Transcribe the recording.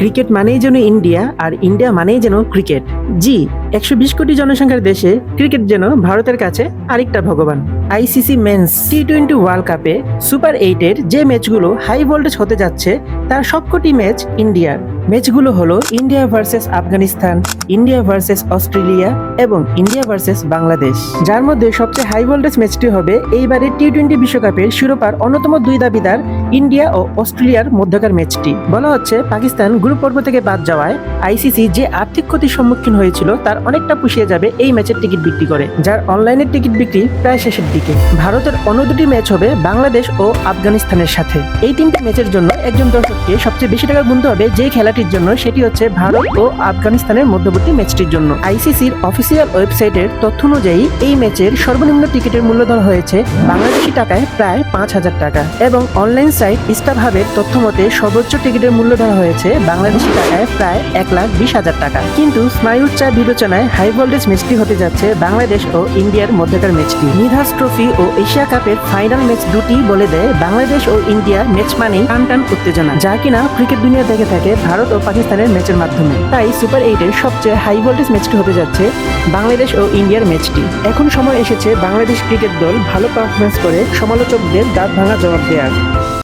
Cricket মানেই যেন India আর India মানেই যেন ক্রিকেট। জি, একশো বিশ কোটি জনসংখ্যার দেশে ক্রিকেট যেন ভারতের কাছে আরেকটা ভগবান। ICC men's T twenty world কাপে সুপার এইটের যে ম্যাচগুলো হাই ভোল্টেজ হতে যাচ্ছে, তার সবকটি ম্যাচ ইন্ডিয়ার। ম্যাচগুলো হলো India versus Afghanistan India versus Australia এবং ইন্ডিয়া ভার্সেস বাংলাদেশ। যার মধ্যে সবচেয়ে হাই ভোল্টেজ ম্যাচটি হবে এইবারে টি টোয়েন্টি বিশ্বকাপের শিরোপার অন্যতম দুই দাবিদার ইন্ডিয়া ও অস্ট্রেলিয়ার মধ্যকার ম্যাচটি বলা হচ্ছে, পাকিস্তান গ্রুপ পর্ব থেকে বাদ যাওয়ায় আইসিসি যে আর্থিক ক্ষতির সম্মুখীন হয়েছিল তার অনেকটা পুষিয়ে যাবে এই ম্যাচের টিকিট বিক্রি করে, যার অনলাইনের টিকিট বিক্রি প্রায় শেষের দিকে। ভারতের অন্য দুটি ম্যাচ হবে বাংলাদেশ ও আফগানিস্তানের সাথে। এই তিনটি ম্যাচের জন্য একজন দর্শককে সবচেয়ে বেশি টাকা গুনতে হবে যে খেলাটির জন্য, সেটি হচ্ছে ভারত ও আফগানিস্তানের মধ্যবর্তী ম্যাচটির জন্য আইসিসির অফিসিয়াল ওয়েবসাইটের তথ্য অনুযায়ী এই ম্যাচের সর্বনিম্ন টিকিটের মূল্য ধরা হয়েছে বাংলাদেশি টাকায় প্রায় পাঁচ হাজার টাকা এবং অনলাইন সাইট ইস্টার হাবের তথ্য মতে সর্বোচ্চ টিকিটের মূল্য ধরা হয়েছে বাংলাদেশি টাকায় প্রায় এক লাখ বিশ হাজার টাকা। কিন্তু স্নায়ুচ্চা বিবেচনায় হাই ভোল্টেজ ম্যাচটি হতে যাচ্ছে বাংলাদেশ ও ইন্ডিয়ার মধ্যকার ম্যাচটি। নিধাস ট্রফি ও এশিয়া কাপের ফাইনাল ম্যাচ দুটি বলে দেয় বাংলাদেশ ও ইন্ডিয়া ম্যাচ মানেই টান টান উত্তেজনা, যা কিনা ক্রিকেট দুনিয়া দেখে থাকে ভারত ও পাকিস্তানের ম্যাচের মাধ্যমে। তাই সুপার এইটের সবচেয়ে হাই ভোল্টেজ ম্যাচটি হতে যাচ্ছে, বাংলাদেশ ও ইন্ডিয়ার ম্যাচটি এখন সময় এসেছে বাংলাদেশ ক্রিকেট দল ভালো পারফরমেন্স করে সমালোচকদের দাঁত ভাঙা জবাব দেওয়ার